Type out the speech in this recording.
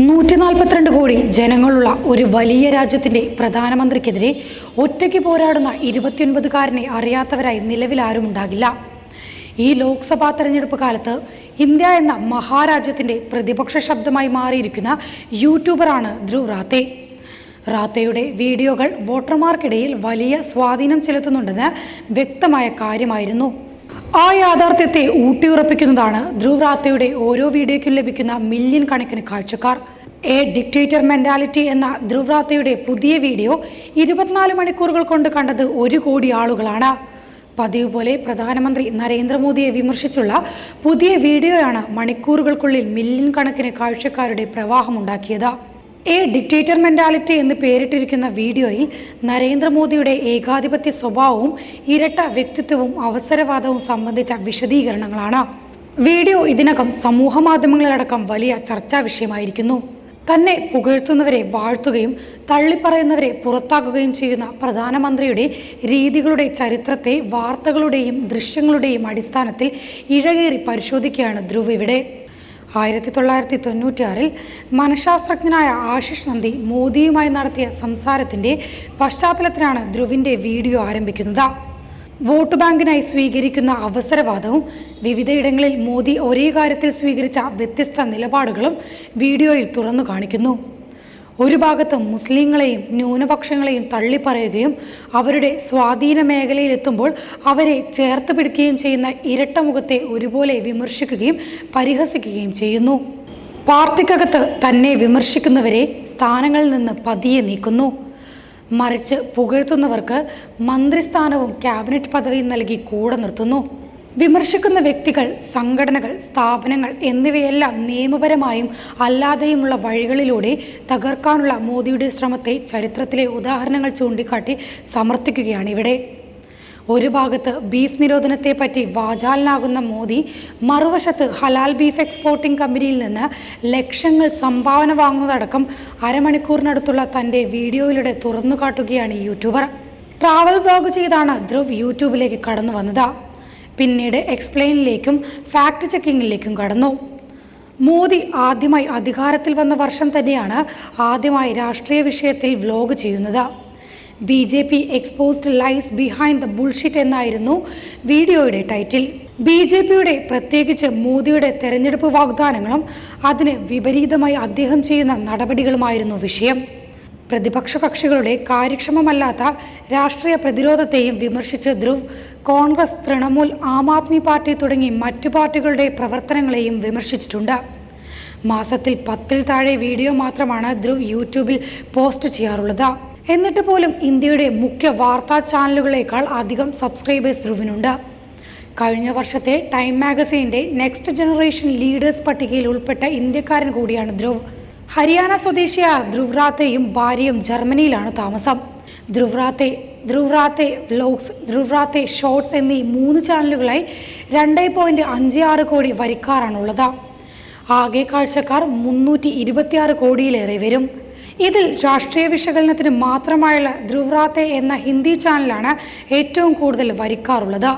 നൂറ്റി നാൽപ്പത്തിരണ്ട് കോടി ജനങ്ങളുള്ള ഒരു വലിയ രാജ്യത്തിന്റെ പ്രധാനമന്ത്രിക്കെതിരെ ഒറ്റയ്ക്ക് പോരാടുന്ന ഇരുപത്തിയൊൻപതുകാരനെ അറിയാത്തവരായി നിലവിൽ ആരും ഉണ്ടാകില്ല. ഈ ലോക്സഭാ തെരഞ്ഞെടുപ്പ് കാലത്ത് ഇന്ത്യ എന്ന മഹാരാജ്യത്തിന്റെ പ്രതിപക്ഷ ശബ്ദമായി മാറിയിരിക്കുന്ന യൂട്യൂബറാണ് ധ്രുവ് റാത്തെ. റാത്തയുടെ വീഡിയോകൾ വോട്ടർമാർക്കിടയിൽ വലിയ സ്വാധീനം ചെലുത്തുന്നുണ്ടെന്ന് വ്യക്തമായ കാര്യമായിരുന്നു. ആ യാഥാർത്ഥ്യത്തെ ഊട്ടിയുറപ്പിക്കുന്നതാണ് ധ്രുവ് റാത്തയുടെ ഓരോ വീഡിയോയ്ക്കും ലഭിക്കുന്ന മില്യൺ കണക്കിന് കാഴ്ചക്കാർ. എ ഡിക്റ്റേറ്റർ മെന്റാലിറ്റി എന്ന ധ്രുവ് റാത്തയുടെ പുതിയ വീഡിയോ ഇരുപത്തിനാല് മണിക്കൂറുകൾ കൊണ്ട് കണ്ടത് ഒരു കോടി ആളുകളാണ്. പതിവ് പോലെ പ്രധാനമന്ത്രി നരേന്ദ്രമോദിയെ വിമർശിച്ചുള്ള പുതിയ വീഡിയോയാണ് മണിക്കൂറുകൾക്കുള്ളിൽ മില്യൺ കണക്കിന് കാഴ്ചക്കാരുടെ പ്രവാഹമുണ്ടാക്കിയത്. എ ഡിക്റ്റേറ്റർ മെന്റാലിറ്റി എന്ന് പേരിട്ടിരിക്കുന്ന വീഡിയോയിൽ നരേന്ദ്രമോദിയുടെ ഏകാധിപത്യ സ്വഭാവവും ഇരട്ട വ്യക്തിത്വവും അവസരവാദവും സംബന്ധിച്ച വിശദീകരണങ്ങളാണ്. വീഡിയോ ഇതിനകം സമൂഹ മാധ്യമങ്ങളിലടക്കം വലിയ ചർച്ചാ വിഷയമായിരിക്കുന്നു. തന്നെ പുകഴ്ത്തുന്നവരെ വാഴ്ത്തുകയും തള്ളിപ്പറയുന്നവരെ പുറത്താക്കുകയും ചെയ്യുന്ന പ്രധാനമന്ത്രിയുടെ രീതികളുടെ ചരിത്രത്തെ വാർത്തകളുടെയും ദൃശ്യങ്ങളുടെയും അടിസ്ഥാനത്തിൽ ഇഴകേറി പരിശോധിക്കുകയാണ് ധ്രുവ് ഇവിടെ. ആയിരത്തി തൊള്ളായിരത്തി തൊണ്ണൂറ്റിയാറിൽ മനഃശാസ്ത്രജ്ഞനായ ആശിഷ് നന്ദി മോദിയുമായി നടത്തിയ സംസാരത്തിന്റെ പശ്ചാത്തലത്തിലാണ് ധ്രുവിന്റെ വീഡിയോ ആരംഭിക്കുന്നത്. വോട്ട് ബാങ്കിനായി സ്വീകരിക്കുന്ന അവസരവാദവും വിവിധയിടങ്ങളിൽ മോദി ഒരേ കാര്യത്തിൽ സ്വീകരിച്ച വ്യത്യസ്ത നിലപാടുകളും വീഡിയോയിൽ തുറന്നു കാണിക്കുന്നു. ഒരു ഭാഗത്ത് മുസ്ലിങ്ങളെയും ന്യൂനപക്ഷങ്ങളെയും തള്ളിപ്പറയുകയും അവരുടെ സ്വാധീന മേഖലയിലെത്തുമ്പോൾ അവരെ ചേർത്ത് പിടിക്കുകയും ചെയ്യുന്ന ഇരട്ടമുഖത്തെ ഒരുപോലെ വിമർശിക്കുകയും പരിഹസിക്കുകയും ചെയ്യുന്നു. പാർട്ടിക്കകത്ത് തന്നെ വിമർശിക്കുന്നവരെ സ്ഥാനങ്ങളിൽ നിന്ന് പതിയെ നീക്കുന്നു. മറിച്ച് പുകഴ്ത്തുന്നവർക്ക് മന്ത്രിസ്ഥാനവും ക്യാബിനറ്റ് പദവിയും നൽകി കൂടെ നിർത്തുന്നു. വിമർശിക്കുന്ന വ്യക്തികൾ സംഘടനകൾ സ്ഥാപനങ്ങൾ എന്നിവയെല്ലാം നിയമപരമായും അല്ലാതെയുമുള്ള വഴികളിലൂടെ തകർക്കാനുള്ള മോദിയുടെ ശ്രമത്തെ ചരിത്രത്തിലെ ഉദാഹരണങ്ങൾ ചൂണ്ടിക്കാട്ടി സമർത്ഥിക്കുകയാണ് ഇവിടെ. ഒരു ഭാഗത്ത് ബീഫ് നിരോധനത്തെ പറ്റി വാചാലനാകുന്ന മോദി മറുവശത്ത് ഹലാൽ ബീഫ് എക്സ്പോർട്ടിംഗ് കമ്പനിയിൽ നിന്ന് ലക്ഷങ്ങൾ സംഭാവന വാങ്ങുന്നതടക്കം അരമണിക്കൂറിനടുത്തുള്ള തന്റെ വീഡിയോയിലൂടെ തുറന്നു കാട്ടുകയാണ് യൂട്യൂബർ. ട്രാവൽ വ്ലോഗ് ചെയ്താണ് ധ്രുവ് യൂട്യൂബിലേക്ക് കടന്നു വന്നത്. പിന്നീട് എക്സ്പ്ലെയിനിലേക്കും ഫാക്ട് ചെക്കിങ്ങിലേക്കും കടന്നു. മോദി ആദ്യമായി അധികാരത്തിൽ വന്ന വർഷം തന്നെയാണ് ആദ്യമായി രാഷ്ട്രീയ വിഷയത്തിൽ വ്ലോഗ് ചെയ്യുന്നത്. B J P exposed lies behind the bullshit എന്നായിരുന്നു വീഡിയോയുടെ ടൈറ്റിൽ. ബി ജെ പിയുടെ പ്രത്യേകിച്ച് മോദിയുടെ തെരഞ്ഞെടുപ്പ് വാഗ്ദാനങ്ങളും അതിന് വിപരീതമായി അദ്ദേഹം ചെയ്യുന്ന നടപടികളുമായിരുന്നു വിഷയം. പ്രതിപക്ഷ കക്ഷികളുടെ കാര്യക്ഷമമല്ലാത്ത രാഷ്ട്രീയ പ്രതിരോധത്തെയും വിമർശിച്ച ധ്രുവ് കോൺഗ്രസ് തൃണമൂൽ ആം ആദ്മി പാർട്ടി തുടങ്ങി മറ്റു പാർട്ടികളുടെ പ്രവർത്തനങ്ങളെയും വിമർശിച്ചിട്ടുണ്ട്. മാസത്തിൽ പത്തിൽ താഴെ വീഡിയോ മാത്രമാണ് ധ്രുവ് യൂട്യൂബിൽ പോസ്റ്റ് ചെയ്യാറുള്ളത്. എന്നിട്ട് പോലും ഇന്ത്യയുടെ മുഖ്യ വാർത്താ ചാനലുകളേക്കാൾ അധികം സബ്സ്ക്രൈബേഴ്സ് ധ്രുവിനുണ്ട്. കഴിഞ്ഞ വർഷത്തെ ടൈം മാഗസീന്റെ നെക്സ്റ്റ് ജനറേഷൻ ലീഡേഴ്സ് പട്ടികയിൽ ഉൾപ്പെട്ട ഇന്ത്യക്കാരൻ കൂടിയാണ് ധ്രുവ്. ഹരിയാന സ്വദേശിയായ ധ്രുവ്രാത്തയും ഭാര്യയും ജർമ്മനിയിലാണ് താമസം. ധ്രുവ്രാത്തെ ധ്രുവ്രാത്തെ വ്ലോഗ്സ് ധ്രുവ്രാത്തെ ഷോർട്സ് എന്നീ മൂന്ന് ചാനലുകളായി രണ്ട് പോയിന്റ് അഞ്ച് ആറ് കോടി വരിക്കാറാണുള്ളത്. ആകെ കാഴ്ചക്കാർ മുന്നൂറ്റി ഇരുപത്തിയാറ് കോടിയിലേറെ വരും. ഇതിൽ രാഷ്ട്രീയ വിശകലനത്തിന് മാത്രമായുള്ള ധ്രുവ്രാത്തെ എന്ന ഹിന്ദി ചാനലാണ് ഏറ്റവും കൂടുതൽ വരിക്കാറുള്ളത്.